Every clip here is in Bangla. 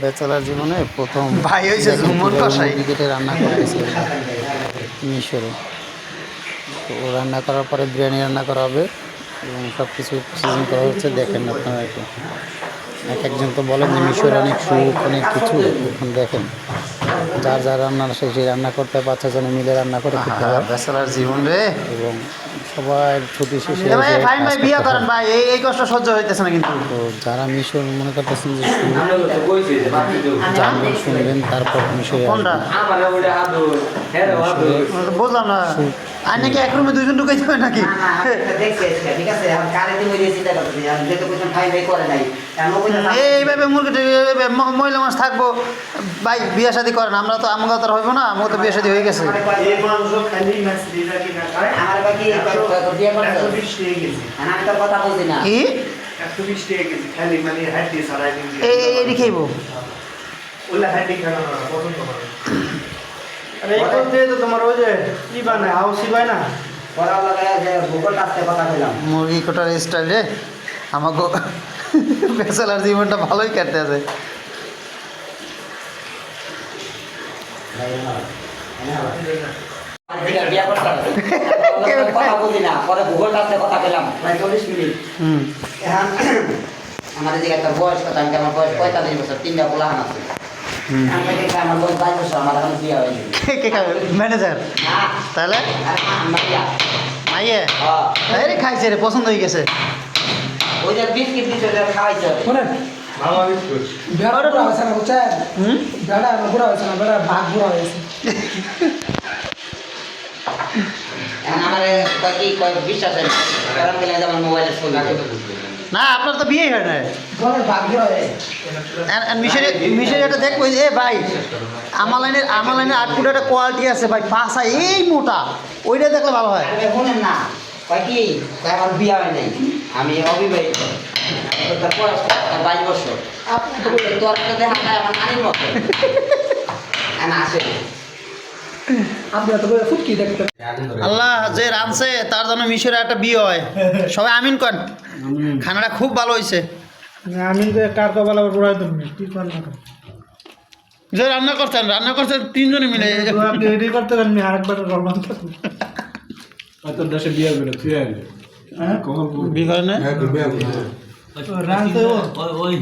ব্যাচেলার জীবনে প্রথম ভাই হয়েছে ঝুমুর কষাই। ক্রিকেটে রান্না করেছে। মিশরে। তো ও রান্না করার পরে বিরিয়ানি রান্না করা হবে এবং সব কিছু সিজন করা হচ্ছে। দেখেন আপনারা একটু। এক একজন তো বলেন যে মিশরে অনেক সুখ অনেক কিছু। এখন দেখেন। যার যার রান্না সে সেই রান্না করতে পারছে যেন মিলে রান্না করে খেতে হয় ব্যাচেলার জীবন রে। এবং সবাই ছুটি শেষে ভাই বিয়া করেন ভাই এই এই কষ্ট সহ্য হইতেছে না কিন্তু। তো যারা মিশর মনে করতেছেন যে জানবেন শুনবেন তারপর মিশরে কোনটা? বুঝলাম না। আর নাকি এক রুমে দুইজন ঢুকাই যাবে নাকি? এইভাবে মুরগি এইভাবে ম- মহিলা মানুষ থাকব। ভাই বিয়ে শাদি করেন আমরা তো আমাকে তো আর হইব না আমাকে তো বিয়ে শাদি হয়ে গেছে। আমার? আর তো কি? তোমার ওই যে কি বানায় হাউসি মুরগি কোটার স্টাইল রে আমাকে জীবনটা ভালোই কাটতে আছে বিয়ে- বিয়ে করতে হবে। কথা বলছি না পরে ভূগোল আসতে কথা বললাম প্রায় চল্লিশ মিনিট হুম এখন আমার এদিকে একটা বয়স কথা আমি আমার বয়স পঁয়তাল্লিশ বছর তিনটা পোলাহান আছে ম্যানেজার তাহলে মাইয়া খাইছে রে পছন্দ হয়ে গেছে। ওই যে বিস্কিট দিচ্ছে ওটা না না ভাগ না। আপনার তো বিয়ে হয় না দেখব এ ভাই, আমার লাইনের আমার লাইনের আটকুটে একটা কোয়ালিটি আছে ভাই পাশা এই মোটা। ওইটা দেখলে ভালো হয়। না কি? বিয়ে হয় নাই। আমি অবিবাহিত। তার বয়স বাইশ বছর তোর আমার নানির মতো আসে আল্লাহ যে রাঁধছে তার জন্য মিশরে একটা বিয়ে হয়। সবাই আমিন কন। খানাটা খুব ভালো হয়েছে। আমি তো কার কপাল আবার যে রান্না করছেন রান্না করছেন তিনজনে মিলে। আপনি রেডি করতে পারেন আরেকবার দেশে বিয়ে তুই হ্যাঁ? বিয়ে করে না? ওই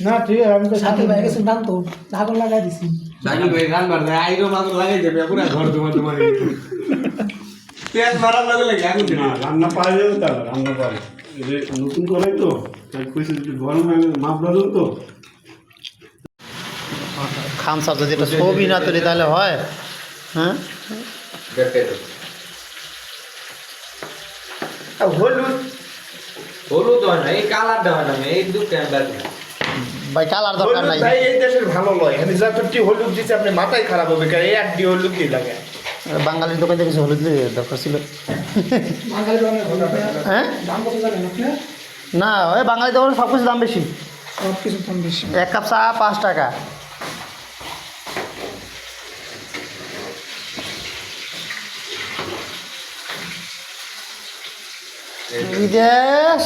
না ঠিক আছে আমি তো সাথে ভাই গেছি রানতো ঢাকন লাগাই দিছি ভাই গান আইরো লাগাই পুরো ঘর তোমার তোমার পেঁয়াজ মারার লাগে লাগে আগুন দিবি রান্না পাওয়া যাবে তো রান্না পাওয়া নতুন করে তো তাই কইছে একটু গরম হয়ে মাপ তো খান সাহেব যদি একটা ছবি না তুলি তাহলে হয় হ্যাঁ? হলুদ। হলুদ হয় না এই কালারটা হয় না এই দুটো ভাই কালার দরকার নাই। ভাই এই দেশের ভালো লয়। আমি যতটি হলুদ দিচ্ছে আপনি মাথায় খারাপ হবে কারণ এই একটি হলুদ লাগে? বাঙালির দোকান থেকে কিছু হলুদ দিয়ে দরকার ছিল। হ্যাঁ? দাম কত জানেন আপনি? না ওই বাঙালি দোকানে সব কিছু দাম বেশি। সব কিছু দাম বেশি। এক কাপ চা পাঁচ টাকা। বিদেশ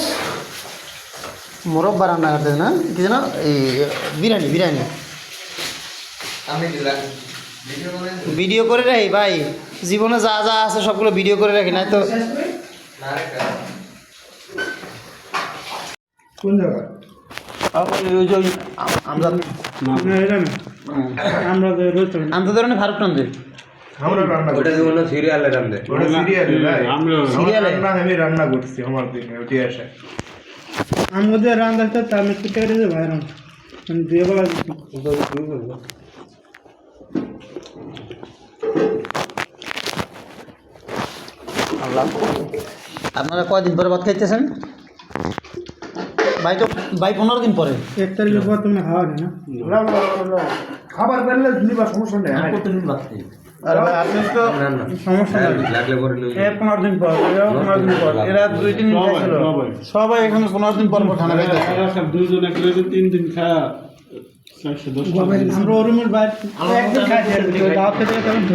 মোরব্বা রান্না করতে না কি যেন এই বিরিয়ানি বিরিয়ানি ভিডিও করে রাখি ভাই জীবনে যা যা আছে সবগুলো ভিডিও করে রাখি নাই তো কোন জায়গা আমরা না আমরা তো আমরা ধরনের ফারুক টান আমরা রান্না ওটা যেমন সিরিয়ালে রান্ধে ওটা সিরিয়ালে আমরা রান্না আমি রান্না করছি আমার দিনে ওটি আসে। আমি ওদের রান আমি ছুটে গেছে ভাই রান আমি দিয়ে বলা দিচ্ছি আল্লাহ। আপনারা কয়দিন পরে ভাত খাইতেছেন? ভাই তো ভাই পনেরো দিন পরে। এক তারিখের পর তুমি খাওয়া না? খাবার পেলে নিবা সমস্যা নেই আর ভাই আপনি তো সমস্যা নেই। লাগলে করে নিয়ে এ পনেরো দিন পর এরাও পনেরো দিন পর। এরা দুই দিন খাইছিল। সবাই এখানে পনেরো দিন পর পর খানা খাইতেছে। দুজন এক লগে তিন দিন খাওয়া চারশো দশ আমরা ওরুমের বাইরে একদিন খাইছি দাওয়াত খেতে গেছিলাম তো।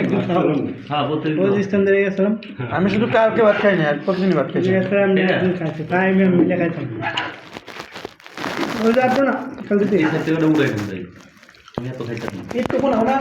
একদিন খাওয়া প্রত্যেক রোজ স্থান আমি শুধু কালকে ভাত খাইনি আর প্রতিদিনই ভাত খাইছি। আমি মিলে খাইতাম। ওই যে না একটু কোন আমরা